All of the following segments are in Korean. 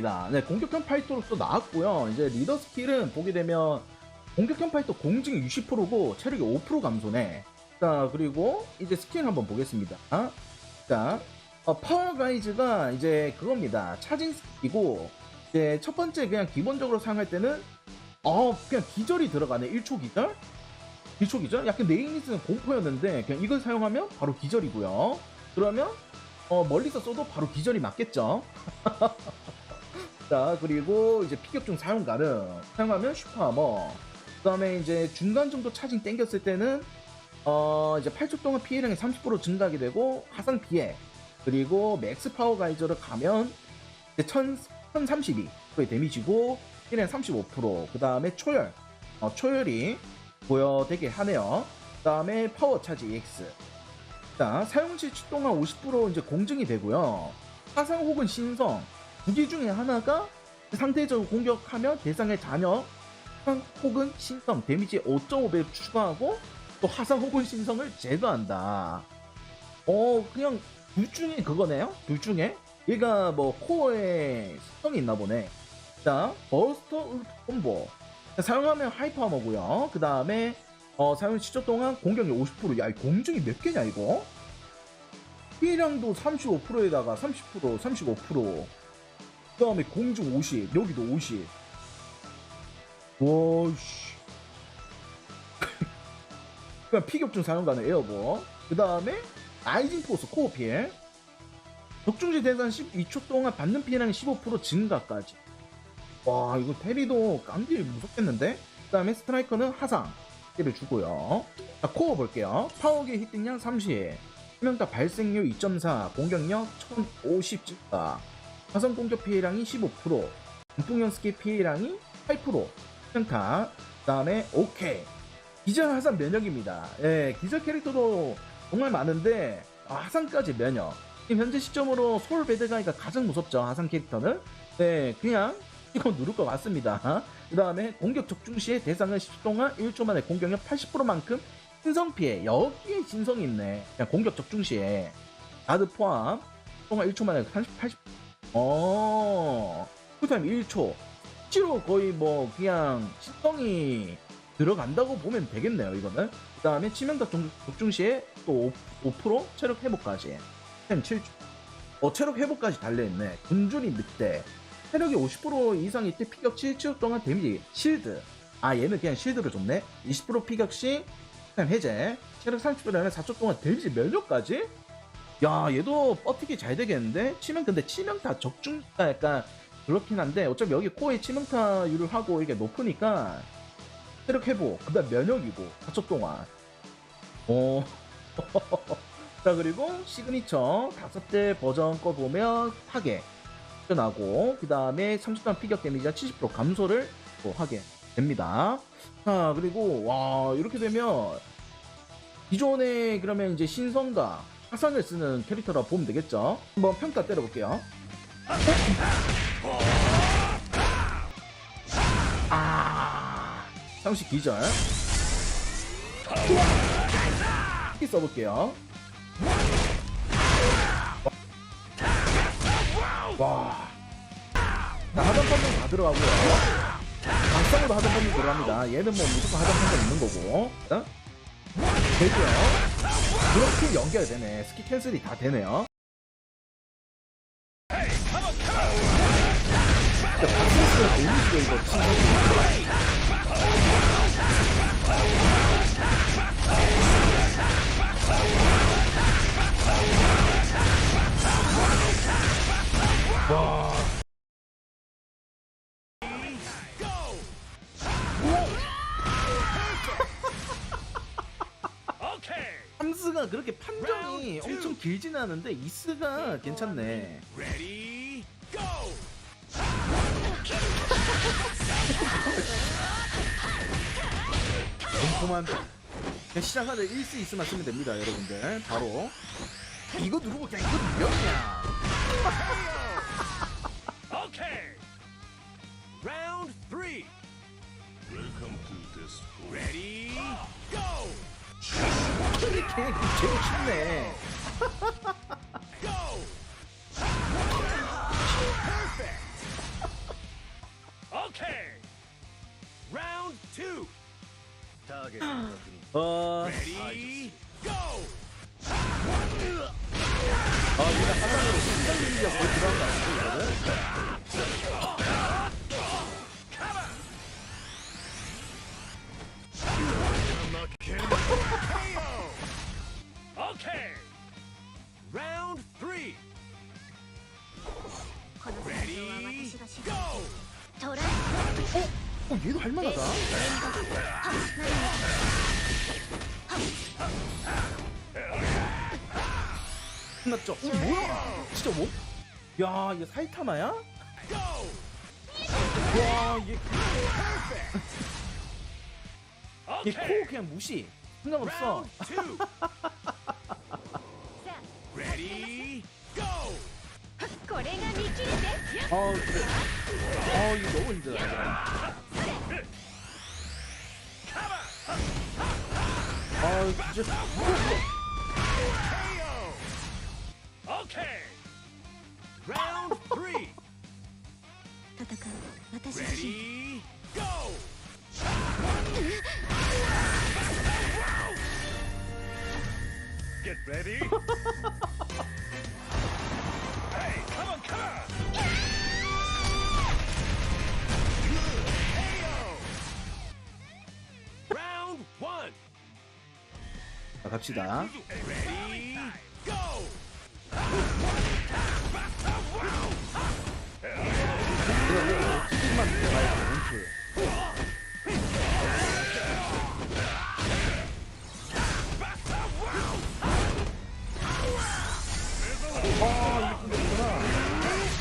입니다. 네, 공격형 파이터로 또 나왔고요. 이제 리더 스킬은 보게 되면 공격형 파이터 공증이 60%고 체력이 5% 감소네. 자, 그리고 이제 스킬 한번 보겠습니다. 아, 자, 어, 파워 가이즈가 이제 그겁니다. 차징 스킬이고 이제 첫 번째 그냥 기본적으로 사용할 때는 어, 그냥 기절이 들어가네. 1초 기절? 1초 기절? 약간 네이미스는 공포였는데 그냥 이걸 사용하면 바로 기절이고요. 그러면 어, 멀리서 쏘도 바로 기절이 맞겠죠. 자 그리고 이제 피격중 사용 가능 사용하면 슈퍼하머 그 다음에 이제 중간 정도 차징 땡겼을 때는 어 이제 8초 동안 피해량이 30% 증가하게 되고 하상 피해 그리고 맥스 파워 가이저를 가면 이제 1000, 1032의 데미지고 피해량 35%그 다음에 초열 어, 초열이 보여되게 하네요 그 다음에 파워 차지 EX 자 사용 실시 동안 50% 이제 공증이 되고요 사상 혹은 신성 두 개 중에 하나가 상대적으로 공격하면 대상의 자녀 화상 혹은 신성 데미지 5.5배 추가하고 또 화상 혹은 신성을 제거한다. 어 그냥 둘 중에 그거네요. 둘 중에 얘가 뭐 코어에 신성이 있나 보네. 자 버스터 울프 콤보 자, 사용하면 하이퍼 하머고요. 그 다음에 어, 사용 시초 동안 공격력 50%야 이 공중이 몇 개냐 이거? 피해량도 35%에다가 30% 35%그 다음에 공중 50 여기도 50 와씨. 그냥 피격중 사용 가능 에어버. 그 다음에 라이징 포스 코어 피해. 적중지 대상 12초 동안 받는 피해량이 15% 증가까지 와 이거 테리도 깜지 무섭겠는데? 그 다음에 스트라이커는 하상 를 주고요. 자 코어 볼게요. 파워기 히팅량 30 치명타 발생률 2.4 공격력 1050 증가 화성 공격 피해량이 15%, 분풍형 스킬 피해량이 8%, 평타, 그 다음에 오케이. 기절 하산 면역입니다. 예, 기절 캐릭터도 정말 많은데, 아, 하산까지 면역. 현재 시점으로 소울 배드가이가 가장 무섭죠, 하산 캐릭터는. 네, 그냥 이거 누를 것 같습니다. 그 다음에 공격 적중 시에 대상을 10초 동안 1초 만에 공격력 80%만큼 신성 피해. 여기에 신성이 있네. 그냥 공격 적중 시에. 가드 포함. 동안 1초 만에 30, 80, 어, 쿨타임 1초. 실제로 거의 뭐 그냥 신성이 들어간다고 보면 되겠네요, 이거는. 그 다음에 치명타 적중 시에 또 5%, 5% 체력 회복까지. 템 7초. 어, 체력 회복까지 달려있네. 군주리 늑대. 체력이 50% 이상일 때 피격 7초 동안 데미지 실드. 아, 얘는 그냥 실드를 줬네. 20% 피격 시템 해제. 체력 30%는 4초 동안 데미지 면역까지? 야 얘도 버티기 잘 되겠는데 치명 근데 치명타 적중가 약간 그렇긴 한데 어차피 여기 코어에 치명타율을 하고 이게 높으니까 체력 회복 그 다음 면역이고 4초 동안 어. 자 그리고 시그니처 다섯 대 버전 거 보면 파괴 나고 그 다음에 30단 피격 데미지가 70% 감소를 또 하게 됩니다. 자 그리고 와 이렇게 되면 기존에 그러면 이제 신성과 화상을 쓰는 캐릭터라 보면 되겠죠. 한번 평가 때려볼게요. 아, 상시 기절. 키 써볼게요. 와. 자, 하단 판정 다 들어가고요. 각성으로 하단 판정 들어갑니다. 얘는 뭐 무조건 하단 판정 있는 거고. 자, 되고요. 그렇게 연결되네. 스키 캔슬이 다 되네요. 박스가 올리시고 이거 친구. 함스가 그렇게 판정이 엄청 길진 않은데 이스가 괜찮네. 꼼꼼한 그냥 시작하자 1스 있으면 쓰면 됩니다 여러분들 바로 이거 누르고 그냥 이거 그냥 Okay. Round three. Welcome to this. Ready, go! 이게 제일 쉽네. 얘도 할만하다. 끝났죠? 오, 뭐야? 진짜 뭐? 야, 얘 사이타마야? 와, 얘. 얘코 그냥 무시. 생각 없어. 어, 그래. 어, 이거 너무 힘들어. was just. okay. Round three. Ready? Go. Get ready. 자, 갑시다. 아, 이거 끝냈구나.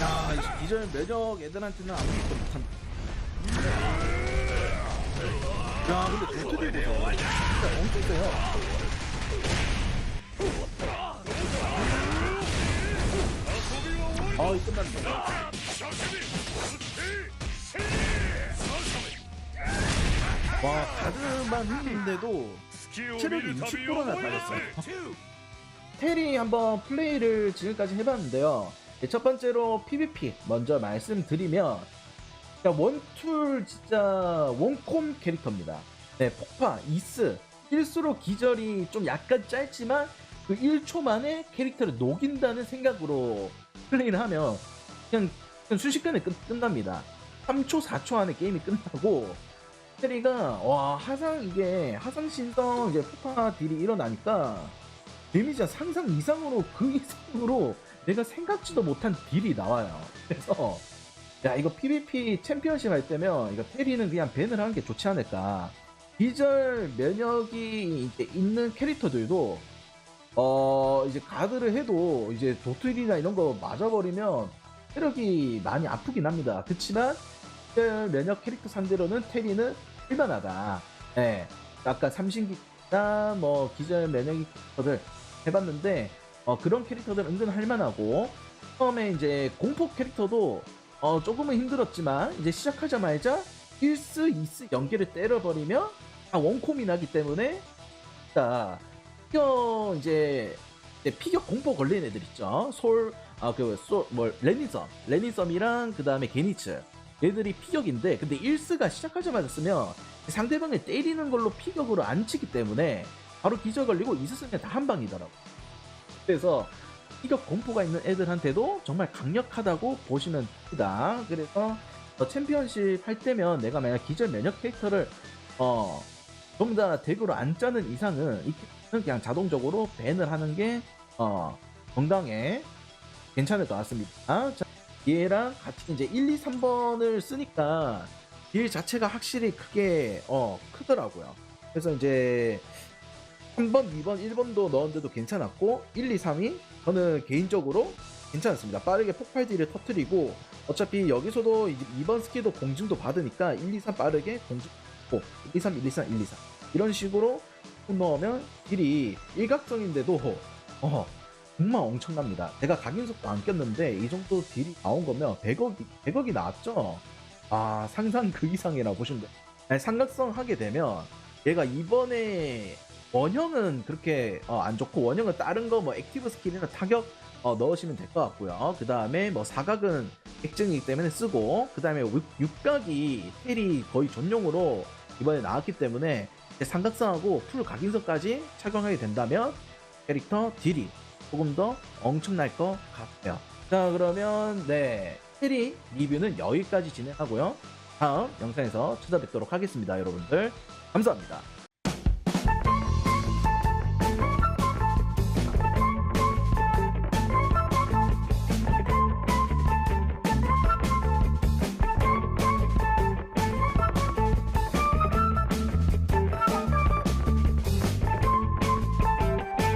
야, 이 기절 면역 애들한테는 아무것도 못한. 야, 근데 도트들도 저 진짜 엄청 세요. 아, 이 끝났네. 와, 가드만 흘리는데도 체력이 60%나 달렸어요. 테리 한번 플레이를 지금까지 해봤는데요. 네, 첫 번째로 PVP 먼저 말씀드리면 자, 원툴 진짜 원콤 캐릭터입니다. 네, 폭파, 이스, 일수로 기절이 좀 약간 짧지만 그 1초 만에 캐릭터를 녹인다는 생각으로 플레이를 하면 그냥, 그냥 순식간에 끝, 끝납니다. 3초, 4초 안에 게임이 끝나고 테리가 와 하상 이게 하상 신성 이제 폭파 딜이 일어나니까 데미지가 상상 이상으로 그 이상으로 내가 생각지도 못한 딜이 나와요. 그래서 야 이거 PVP 챔피언십 할 때면 이거 테리는 그냥 밴을 하는 게 좋지 않을까. 기절 면역이 이제 있는 캐릭터들도 어 이제 가드를 해도 이제 도트일이나 이런 거 맞아버리면 체력이 많이 아프긴 합니다. 그렇지만 면역 캐릭터 상대로는 테리는 할만하다. 예. 아까 삼신기나 뭐 기절 면역이 캐릭터들 해봤는데 어, 그런 캐릭터들 은근 할만하고 처음에 이제 공포 캐릭터도 어, 조금은 힘들었지만 이제 시작하자마자 1스, 2스 연계를 때려버리면 다 원콤이 나기 때문에 자 피겨 이제, 이제 피겨 공포 걸린 애들 있죠. 솔 아그솔뭐 레니섬. 레니섬이랑 그 다음에 게니츠. 얘들이 피격인데 근데 1스가 시작하자마자 쓰면 상대방을 때리는 걸로 피격으로 안 치기 때문에 바로 기절 걸리고 2스 쓰면 다 한 방이더라고. 그래서 피격 공포가 있는 애들한테도 정말 강력하다고 보시면 됩니다. 그래서 어, 챔피언십 할 때면 내가 만약 기절 면역 캐릭터를 어 전부 다 덱으로 안 짜는 이상은 이 그냥 자동적으로 밴을 하는 게 어, 정당해 괜찮을 것 같습니다. 자, 얘랑 같이 이제 1, 2, 3번을 쓰니까 딜 자체가 확실히 크게 어 크더라고요. 그래서 이제 3번, 2번, 1번도 넣었는데도 괜찮았고 1, 2, 3이 저는 개인적으로 괜찮았습니다. 빠르게 폭발 딜을 터트리고 어차피 여기서도 2번 스킬도 공증도 받으니까 1, 2, 3 빠르게 고 1, 2, 3, 1, 2, 3, 1, 2, 3 이런 식으로 넣으면 딜이 일각성인데도 어 정말 엄청납니다. 제가 각인속도 안 꼈는데 이 정도 딜이 나온 거면 100억이 100억이 나왔죠. 아 상상 그 이상이라 보시면. 아니, 삼각성 하게 되면 얘가 이번에 원형은 그렇게 어, 안 좋고 원형은 다른 거 뭐 액티브 스킬이나 타격 어, 넣으시면 될 것 같고요. 그 다음에 뭐 사각은 액증이기 때문에 쓰고 그 다음에 육각이 텔이 거의 전용으로 이번에 나왔기 때문에 삼각성하고 풀 각인성까지 착용하게 된다면 캐릭터 딜이 조금 더 엄청날 것 같아요. 자 그러면 네 테리 리뷰는 여기까지 진행하고요. 다음 영상에서 찾아뵙도록 하겠습니다, 여러분들. 감사합니다.